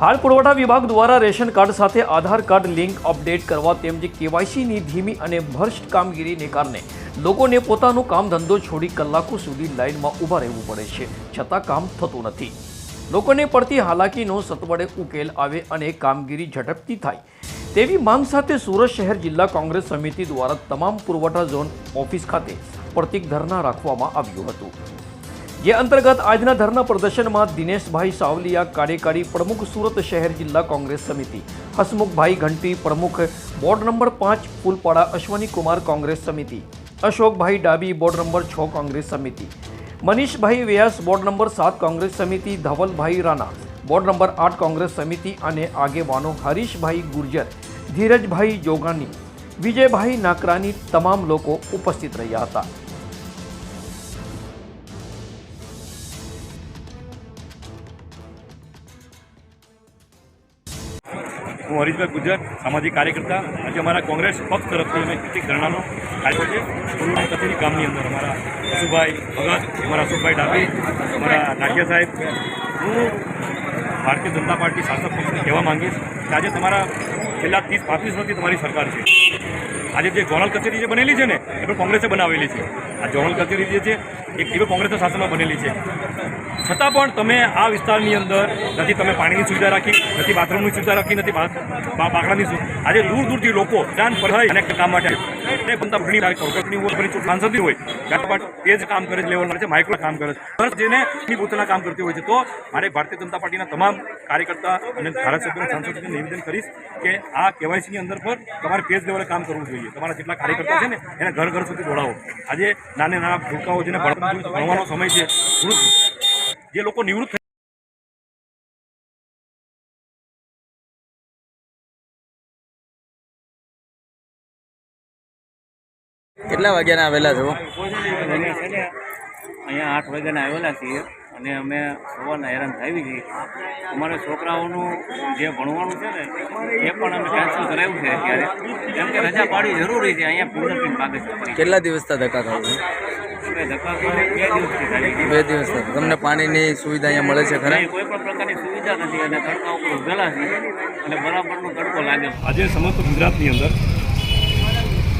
હાલ પુરવઠા વિભાગ દ્વારા રેશન કાર્ડ સાથે આધાર કાર્ડ લિંક અપડેટ કરવા તેમજ કેવાયસીની ધીમી અને ભ્રષ્ટ કામગીરીને કારણે લોકોને પોતાનું કામ ધંધો છોડી કલાકો સુધી લાઇનમાં ઊભા રહેવું પડે છે. છતાં કામ થતું નથી. લોકોને પડતી હાલાકીનો સત્વડે ઉકેલ આવે અને કામગીરી ઝડપથી થાય. તેવી માંગ સાથે સુરત શહેર જિલ્લા કોંગ્રેસ સમિતિ દ્વારા તમામ પુરવઠા ઝોન ઓફિસ ખાતે પ્રતિક ધરણા રાખવામાં આવ્યું હતું. જે અંતર્ગત આજના ધરના પ્રદર્શનમાં દિનેશભાઈ સાવલિયા કાર્યકારી પ્રમુખ સુરત શહેર જિલ્લા કોંગ્રેસ સમિતિ, હસમુખભાઈ ઘંટી પ્રમુખ બોર્ડ નંબર પાંચ ફૂલપાડા અશ્વની કુમાર કોંગ્રેસ સમિતિ, અશોકભાઈ ડાબી બોર્ડ નંબર છ કોંગ્રેસ સમિતિ, મનીષભાઈ વ્યાસ બોર્ડ નંબર સાત કોંગ્રેસ સમિતિ, ધવલભાઈ રાણા બોર્ડ નંબર આઠ કોંગ્રેસ સમિતિ અને આગેવાનો હરીશભાઈ ગુર્જર, ધીરજભાઈ જોગાની વિજયભાઈ નાકરાની તમામ લોકો ઉપસ્થિત રહ્યા હતા. હું હરીશભાઈ ગુજર સામાજિક કાર્યકર્તા. આજે અમારા કોંગ્રેસ પક્ષ તરફથી અમે કેટલીક ધરણાનો કાર્ય છે. ગુરુની કચેરી ગામની અંદર અમારા અશુભાઈ ભગત, અમારા અશોકભાઈ ડાભી, અમારા નાટિયા સાહેબ. હું ભારતીય જનતા પાર્ટી શાસક પક્ષને કહેવા માંગીશ કે આજે તમારા છેલ્લા ત્રીસ, પાંત્રીસ વર્ષથી તમારી સરકાર છે. આજે જે જોનલ કચેરી જે બનેલી છે ને, એ પણ કોંગ્રેસે બનાવેલી છે. આ ઝોનલ કચેરી જે છે એ એ પણ કોંગ્રેસના શાસનમાં બનેલી છે. છતાં પણ તમે આ વિસ્તારની અંદર નથી તમે પાણીની સુવિધા રાખી, નથી બાથરૂમની સુવિધા રાખી, નથી બાકડાની આજે દૂર દૂરથી લોકો જાન અને કામ માટે એ બનતા ઘણી હોય સાંસદની એ જ કામ કરે છે લેવલ છે માઇક્રો કામ કરે છે. બસ જેને પોતાના કામ કરતી હોય છે. તો મારે ભારતીય જનતા પાર્ટીના તમામ કાર્યકર્તા અને ધારાસભ્યો સાંસદોને નિવેદન કરીશ કે આ કેવાયસીની અંદર પર તમારે પેજ લેવલે કામ કરવું જોઈએ. તમારા જેટલા કાર્યકર્તા છે ને, એને ઘર ઘર સુધી દોડાવો આજે નાના નાના ભૂલકાઓ જેને ભણ- ભણવાનો સમય છે. જે લોકો નિવૃત્ત કેટલા વાગ્યાના આવેલા છો? અહીંયા આઠ વાગ્યાના આવેલા છીએ અને અમે સવારના હેરાન થઈ છીએ અમારે છોકરાઓનું જે ભણવાનું છે ને એ પણ અમે કેન્સલ કરાવ્યું છે અત્યારે. કેમ કે રજા પાડવી જરૂરી છે અહીંયા પૂર્ણ કેટલા છે કેટલા દિવસથી ધક્કા ખાવ બે દિવસ તમને પાણીની સુવિધા અહીંયા મળે છે ખરા? કોઈ પણ પ્રકારની સુવિધા નથી અને તડકા ઉપર ઉભેલા અને બરાબરનો તડકો લાગે આજે સમસ્ત ગુજરાતની અંદર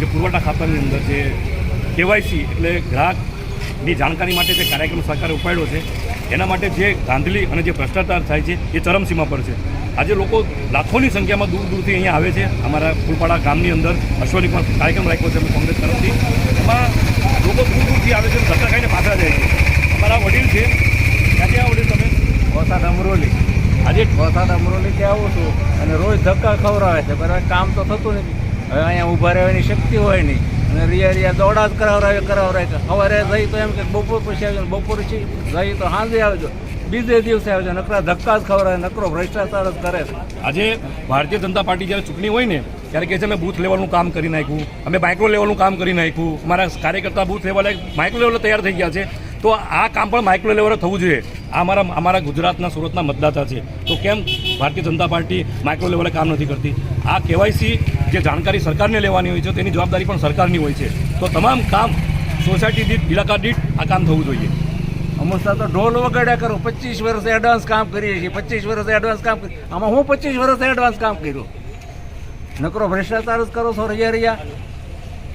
જે પુરવઠા ખાતાની અંદર જે કેવાયસી એટલે ગ્રાહકની જાણકારી માટે જે કાર્યક્રમ સરકારે ઉપાડ્યો છે એના માટે જે ધાંધલી અને જે ભ્રષ્ટાચાર થાય છે એ ચરમસીમા પર છે. આજે લોકો લાખોની સંખ્યામાં દૂર દૂરથી અહીંયા આવે છે. અમારા ફૂલપાડા ગામની અંદર અશ્વની પણ કાર્યક્રમ રાખ્યો છે અમે કોંગ્રેસ તરફથી. એમાં લોકો દૂર દૂરથી આવે છે અને ધક્કા ખાઈને પાછા જાય છે અમારા વડીલ છે ક્યાંથી આ વડીલ તમે વસાદ અમરોલી આજે વસાદ અમરોલીથી આવું છું. અને રોજ ધક્કા ખવડાવે છે. બરાબર કામ તો થતું નથી. હવે અહીંયા ઊભા રહેવાની શક્તિ હોય નહીં. અને રિયા રિયા દોડા જ કરાવરાવે કરાવરાવે સવારે જઈ તો એમ કે બપોર પછી આવજો બપોર પછી જઈ તો સાંજે આવજો. બીજે દિવસે આવજો. નકરા ધક્કા જ ખવડાવે, નકરો ભ્રષ્ટાચાર જ કરે આજે ભારતીય જનતા પાર્ટી જ્યારે ચૂંટણી હોય ને, ત્યારે કહે છે, અમે બૂથ લેવલનું કામ કરી નાખ્યું. અમે માઇક્રો લેવલનું કામ કરી નાખ્યું. અમારા કાર્યકર્તા બૂથ લેવલે માઇક્રો લેવલે તૈયાર થઈ ગયા છે. તો આ કામ પણ માઇક્રો લેવલે થવું જોઈએ. આ અમારા અમારા ગુજરાતના સુરતના મતદાતા છે. તો કેમ ભારતીય જનતા પાર્ટી માઇક્રો લેવલે કામ નથી કરતી? આ કેવાયસી જે જાણકારી સરકારને લેવાની હોય છે, તેની જવાબદારી પણ સરકારની હોય છે. તો તમામ કામ સોસાયટી દીઠ ઇલાકા દીઠ આ કામ થવું જોઈએ. અમુક તો ઢોલ વગાડ્યા કરો. પચીસ વર્ષ એડવાન્સ કામ કરીએ છીએ. પચીસ વર્ષ એડવાન્સ કામ આમાં હું પચીસ વર્ષ એડવાન્સ કામ કર્યું? નકરો ભ્રષ્ટાચાર જ કરો છો રિયા રિયા